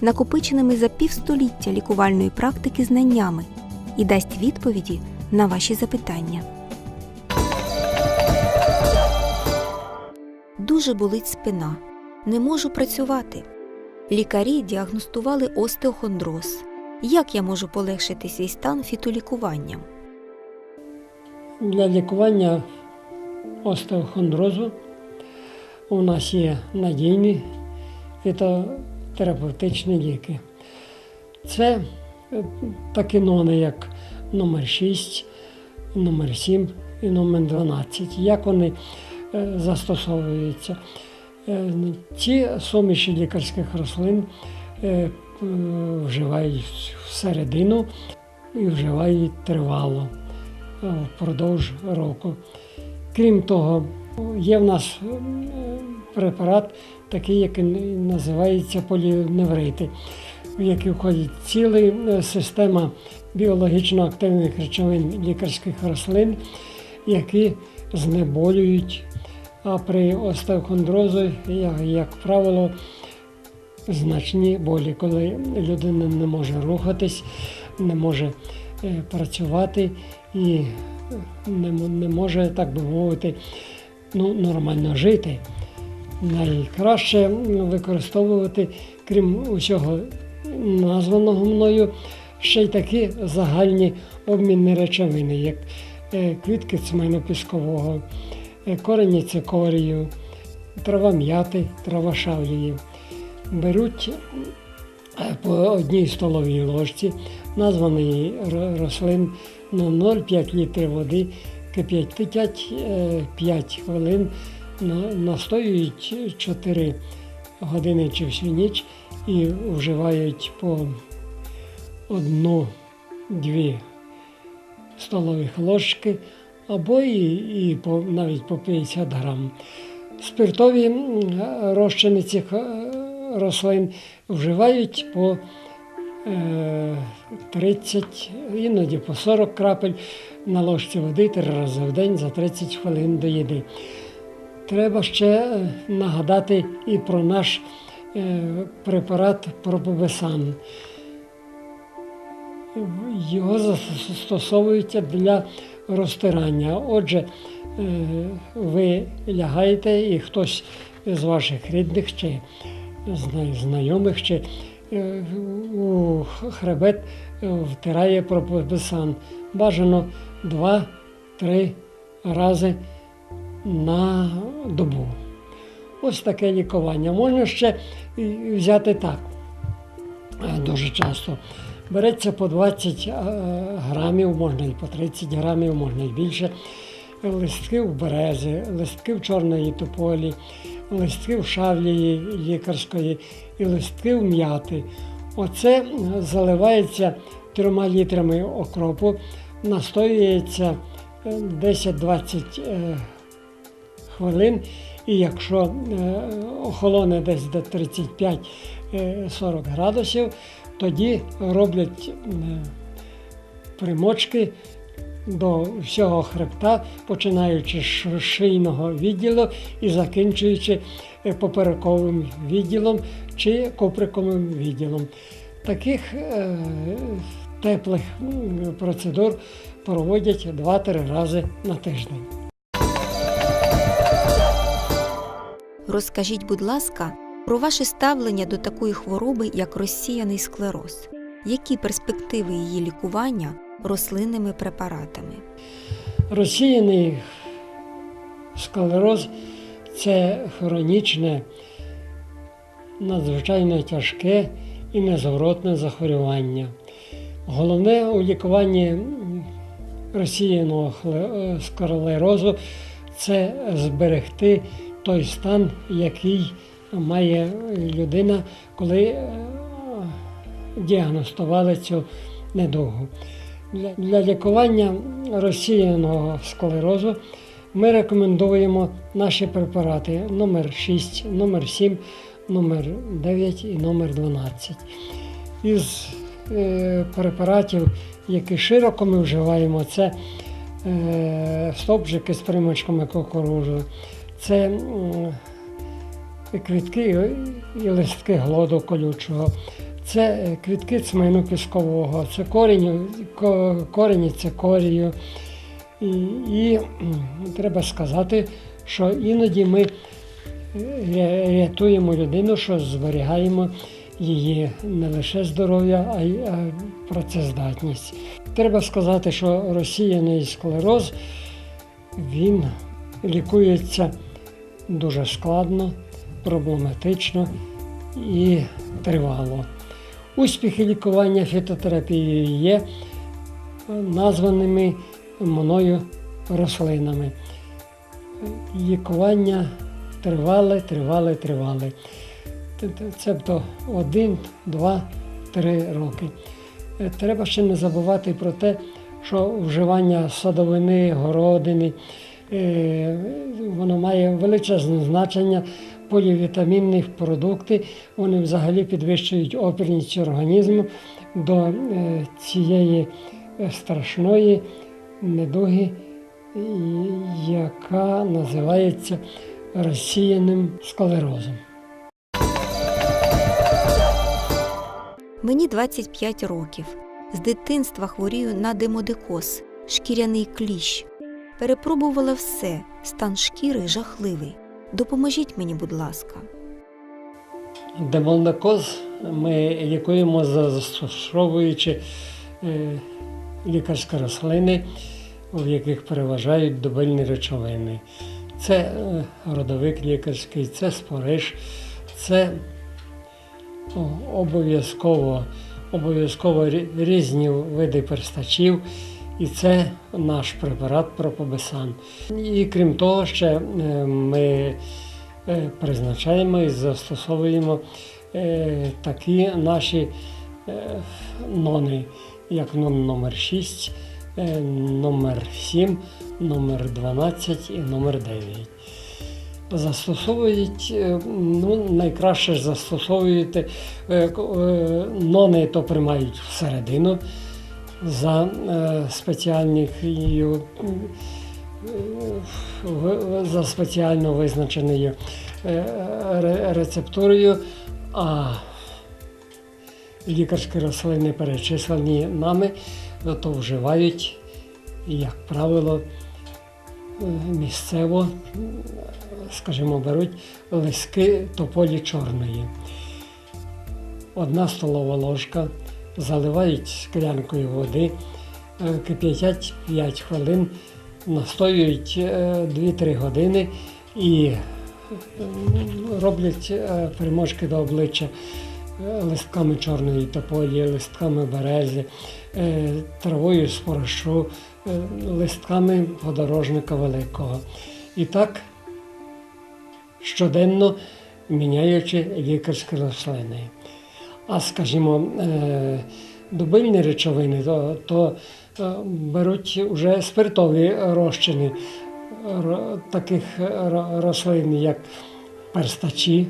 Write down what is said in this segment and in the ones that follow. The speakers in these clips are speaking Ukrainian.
накопиченими за півстоліття лікувальної практики знаннями і дасть відповіді на ваші запитання. Дуже болить спина. Не можу працювати. Лікарі діагностували остеохондроз. Як я можу полегшити свій стан фітолікуванням? Для лікування остеохондрозу у нас є надійні фітотерапевтичні ліки. Це е, такі нони, як номер 6, номер 7 і номер 12. Як вони е, застосовуються? Е, Ці суміші лікарських рослин е, е, вживають всередину і вживають тривало е, впродовж року. Крім того, є в нас е, препарат, такий, який називається поліневрити, в який входить ціла е, система біологічно активних речовин лікарських рослин, які знеболюють. А при остеохондрозі, як, як правило, значні болі, коли людина не може рухатись, не може е, працювати і е, не, не може, так би мовити, ну, нормально жити. Найкраще використовувати, крім усього названого мною, ще й такі загальні обмінні речовини, як е, квітки цмайно-піскового, е, корені цикорію, трава м'яти, трава шавлії. Беруть е, по одній столовій ложці названої ро- рослин на 0,5 літрів води, кип'ятять 5 хвилин, настоюють 4 години чи всю ніч і вживають по одну-дві столових ложки або і, і по, навіть по 50 грам. Спиртові розчини цих е, рослин вживають по е, 30, іноді по 40 крапель на ложці води три рази в день за 30 хвилин до їди. Треба ще е, нагадати і про наш е, препарат Пропобесан. Його застосовують для розтирання. Отже, е, ви лягаєте і хтось з ваших рідних чи знайомих чи е, у хребет е, втирає пропобесан. Бажано 2-3 рази на добу. Ось таке лікування. Можна ще взяти так е, дуже часто. Береться по 20 е, грамів, можна і по 30 грамів, можна і більше. Листків берези, листків чорної тополі, листків шавлії лікарської і листків м'яти. Оце заливається трьома літрами окропу, настоюється е, 10-20 е, хвилин, і якщо е, охолоне десь до 35-40 градусів, тоді роблять е, примочки до всього хребта, починаючи з шийного відділу і закінчуючи е, поперековим відділом чи коприковим відділом. Таких е, теплих процедур проводять 2-3 рази на тиждень. Розкажіть, будь ласка, про ваше ставлення до такої хвороби, як розсіяний склероз. Які перспективи її лікування рослинними препаратами? Розсіяний склероз це хронічне, надзвичайно тяжке і незворотне захворювання. Головне у лікуванні розсіяного е, склерозу це зберегти той стан, який має людина, коли е, діагностували цю недовгу. Для, для лікування розсіяного склерозу ми рекомендуємо наші препарати номер 6, номер 7, номер 9 і номер 12. Із е, препаратів, які широко ми вживаємо, це е, стовпчики з примочками кукурудзи, це і квітки і листки глоду колючого, це е, квітки цмину піскового, це корінь, ко- корені цикорію. І, і треба сказати, що іноді ми е, рятуємо людину, що зберігаємо її не лише здоров'я, а й працездатність. Треба сказати, що розсіяний склероз він лікується дуже складно, проблематично і тривало. Успіхи лікування фітотерапією є названими мною рослинами. Лікування тривале, тривале, тривале. Цебто один, два, три роки. Е, Треба ще не забувати про те, що вживання садовини, городини, е, воно має величезне значення. Полівітамінні продукти вони взагалі підвищують опірність організму до е, цієї е, страшної недуги, яка називається розсіяним склерозом. Мені 25 років. З дитинства хворію на демодикоз, шкіряний кліщ. Перепробувала все, стан шкіри жахливий. Допоможіть мені, будь ласка. Демонокоз ми лікуємо застосовуючи е, лікарські рослини, в яких переважають добильні речовини. Це е, родовик лікарський, це спориш, це обов'язково, обов'язково різні види перстачів, і це наш препарат пропобесан. І крім того, ще е, ми е, призначаємо і застосовуємо е, такі наші нони, як нон номер 6, е, номер 7, номер 12 і номер 9. Застосовують, ну, найкраще застосовуєте нони, то приймають всередину за е, спеціальною за спеціально визначеною е, рецептурою, а лікарські рослини, перечислені нами, то вживають, як правило, е, місцево, е, скажімо, беруть листки тополі чорної. Одна столова ложка, заливають склянкою води, е, кип'ятять 5 хвилин, настоюють е, 2-3 години і е, роблять е, примочки до обличчя е, листками чорної тополі, листками берези, е, травою з порошу, е, листками подорожника великого. І так щоденно міняючи лікарські рослини. А скажімо, е, дубильні речовини, то, то е, беруть вже спиртові розчини таких рослин, як перстачі,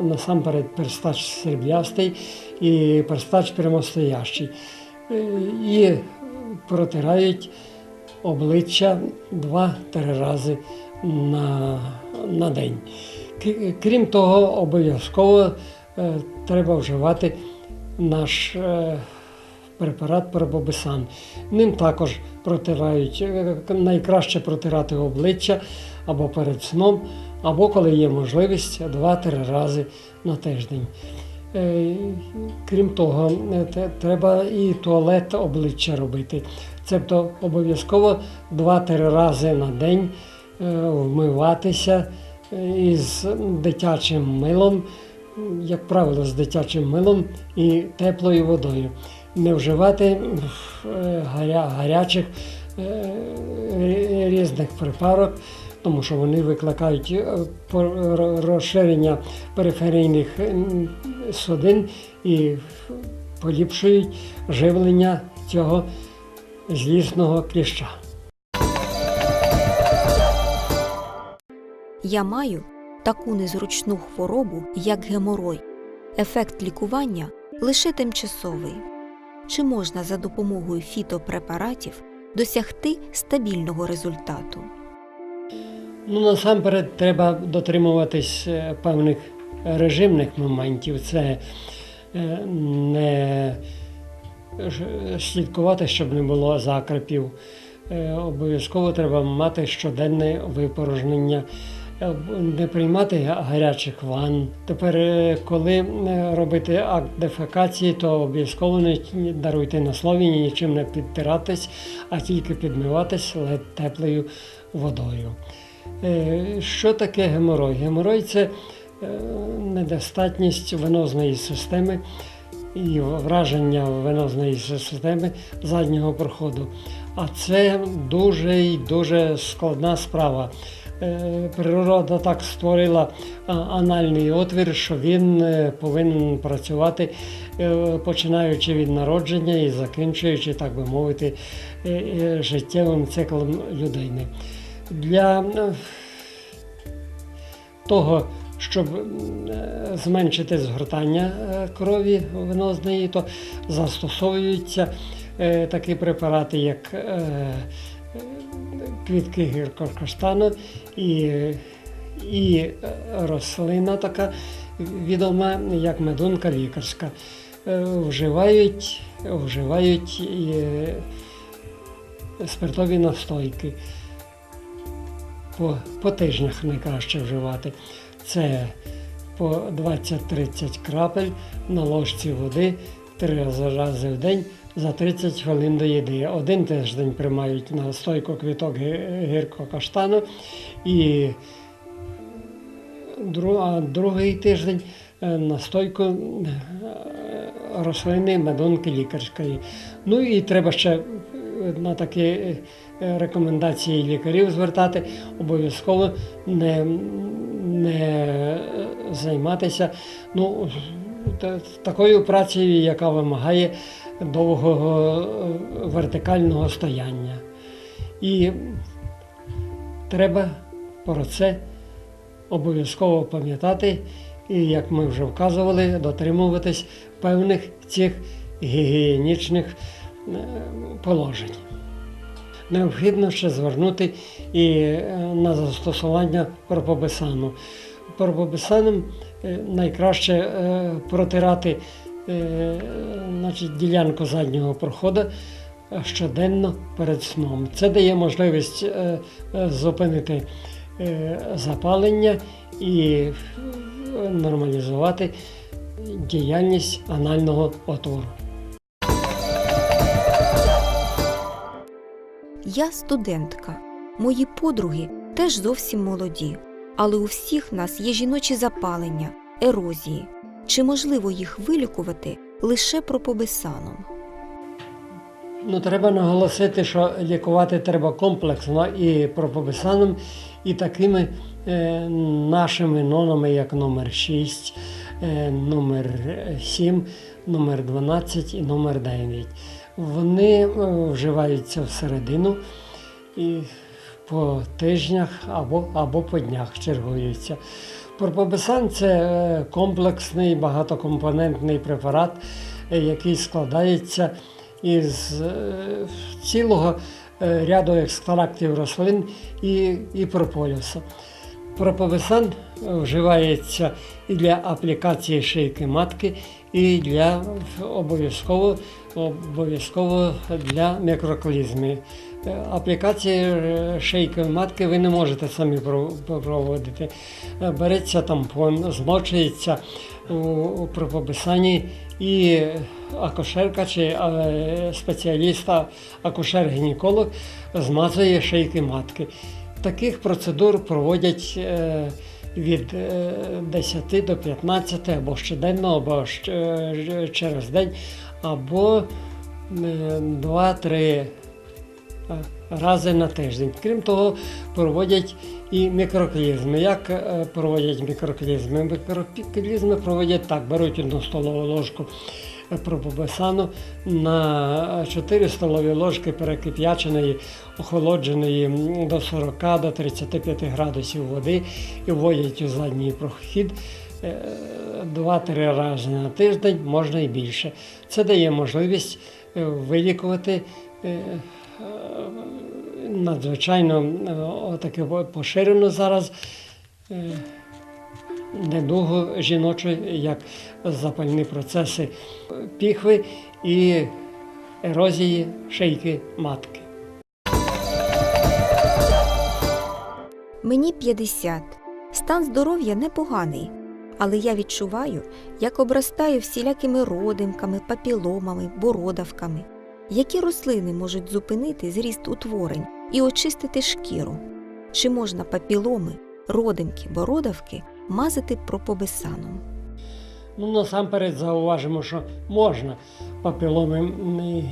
насамперед перстач сріблястий і перстач прямостоящий. Е, І протирають обличчя два-три рази на, на день. Крім того, обов'язково е, треба вживати наш е, препарат пробобисан. Ним також протирають, е, найкраще протирати обличчя або перед сном, або коли є можливість 2-3 рази на тиждень. Е, Крім того, е, треба і туалет обличчя робити. Тобто обов'язково 2-3 рази на день е, вмиватися е, із дитячим милом, як правило, з дитячим милом і теплою водою. Не вживати е, гаря, гарячих е, різних припарок, тому що вони викликають е, розширення периферійних судин і поліпшують живлення цього злісного кліща. Я маю таку незручну хворобу, як геморой. Ефект лікування лише тимчасовий. Чи можна за допомогою фітопрепаратів досягти стабільного результату? Ну, насамперед, треба дотримуватись е, певних режимних моментів. Це е, не слідкувати, щоб не було закрепів. Е, Обов'язково треба мати щоденне випорожнення, не приймати гарячих ванн. Тепер, е, коли е, робити акт дефекації, то обов'язково не даруйте на слові, нічим не підтиратись, а тільки підмиватись ледь теплою водою. Е, Що таке геморой? Геморой це е, недостатність венозної системи і враження венозної системи заднього проходу. А це дуже і дуже складна справа. Е, Природа так створила анальний отвір, що він е, повинен працювати е, починаючи від народження і закінчуючи, так би мовити, е, е, життєвим циклом людини. Для е, того, щоб е, зменшити згортання е, крові венозної, то застосовуються е, такі препарати, як квітки гіркокаштану і, і е, рослина така відома, як медунка лікарська. Е, Вживають, вживають е, спиртові настойки по, по тижнях найкраще вживати. Це по 20-30 крапель на ложці води три рази в день за 30 хвилин до їди. Один тиждень приймають на стойку квіток гіркого каштану і другий тиждень е, на стойку е, рослини медунки лікарської. Ну і треба ще е, на такі рекомендації лікарів звертати, обов'язково не, не займатися ну, такою працею, яка вимагає довгого е, вертикального стояння. І треба про це обов'язково пам'ятати і, як ми вже вказували, дотримуватись певних цих гігієнічних е, положень. Необхідно ще звернути і е, на застосування пропобесану. Пропобесаном найкраще протирати значить, ділянку заднього проходу е, щоденно перед сном. Це дає можливість е, е, зупинити е, запалення і е, нормалізувати діяльність анального отвору. Я студентка. Мої подруги теж зовсім молоді, але у всіх нас є жіночі запалення, ерозії. Чи можливо їх вилікувати лише пропобесаном? Ну, треба наголосити, що лікувати треба комплексно і пропописаним, і такими е, нашими нонами, як номер 6, е, номер 7, номер 12 і номер 9. Вони е, вживаються всередину і по тижнях або, або по днях чергуються. Пропобесан це е, комплексний багатокомпонентний препарат, е, який складається із е, цілого ряду екстрактів рослин і, і прополісу. Проповесан вживається і для аплікації шийки матки, і для обов'язково, обов'язково для мікроклізми. Аплікації е, шийки матки ви не можете самі проводити. Е, Береться тампон, змочується у, пропописанні і акушерка чи е, спеціаліст, акушер-гінеколог змазує шийки матки. Таких процедур проводять від е, 10 до 15 або щоденно, або через день, або е, 2-3 е, рази на тиждень. Крім того, проводять і мікроклізми. Як е, проводять мікроклізми? Мікроклізми проводять так: беруть одну столову ложку пропобесану на 4 столові ложки перекип'яченої, охолодженої до 40 до 35 градусів води і вводять у задній прохід. е, Два-три рази на тиждень, можна і більше. Це дає можливість е, вилікувати е, е, надзвичайно е, отаке поширену зараз е, недугу жіночу, як запальні процеси піхви і ерозії шийки матки. Мені 50. Стан здоров'я непоганий, але я відчуваю, як обростаю всілякими родимками, папіломами, бородавками. Які рослини можуть зупинити зріст утворень і очистити шкіру? Чи можна папіломи, родимки, бородавки мазати пропобесаном? Ну, насамперед зауважимо, що можна папіломи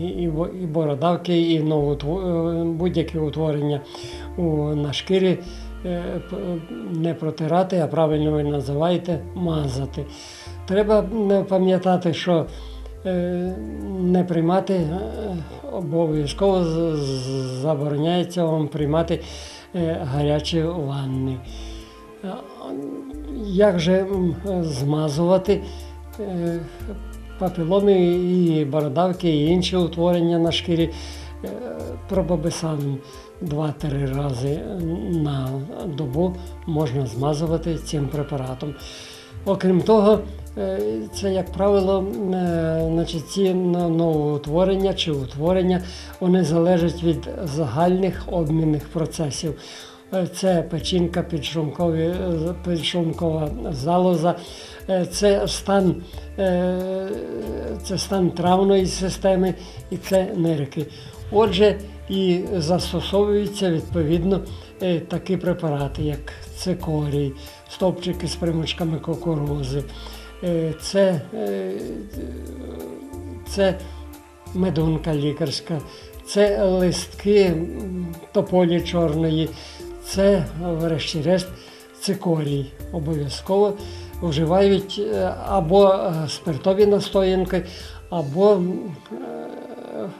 і, і, бо- і бородавки, і е, будь-які утворення на шкірі е, не протирати, а правильно ви називаєте мазати. Треба пам'ятати, що не приймати е, обов'язково забороняється вам приймати е, гарячі ванни. Як же змазувати е, папіломи і бородавки і інші утворення на шкірі е, пробабисаном два-три рази на добу можна змазувати цим препаратом. Окрім того, е, це, як правило, е, значить, ці новоутворення чи утворення вони залежать від загальних обмінних процесів. Е, Це печінка, підшлункова залоза, це стан, це стан травної системи і це нирки. Отже, і застосовуються відповідно такі препарати, як цикорій, стовпчики з примочками кукурузи. Е, Це, е, це медунка лікарська, це листки тополі чорної, це, врешті-решт, цикорій. Обов'язково вживають е, або спиртові настоянки, або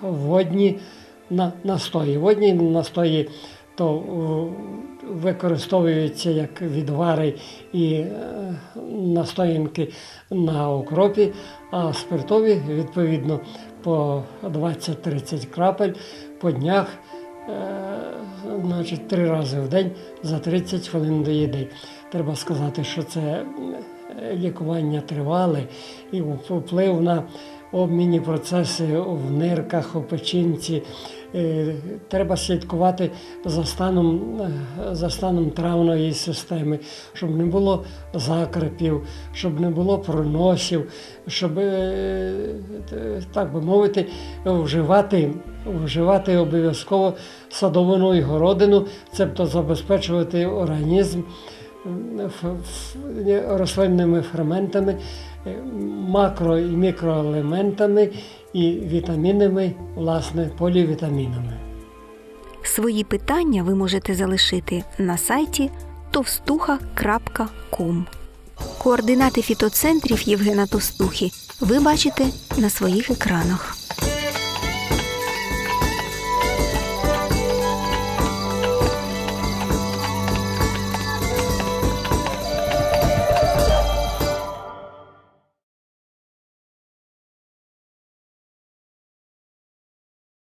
водні настої. Водні настої то використовуються як відвари і е, настоянки на окропі, а спиртові відповідно по 20-30 крапель по днях, е, значить, три рази в день за 30 хвилин до їди. Треба сказати, що це е, лікування тривале і вплив на обмінні процеси в нирках, у печінці. Е, Треба слідкувати за станом, е, за станом травної системи, щоб не було закрепів, щоб не було проносів, щоб, е, так би мовити, вживати, вживати обов'язково садовину і городину, цебто забезпечувати організм рослинними ферментами, е, макро і мікроелементами і вітамінами, власне, полівітамінами. Свої питання ви можете залишити на сайті товстуха.ком. Координати фітоцентрів Євгена Товстухи ви бачите на своїх екранах.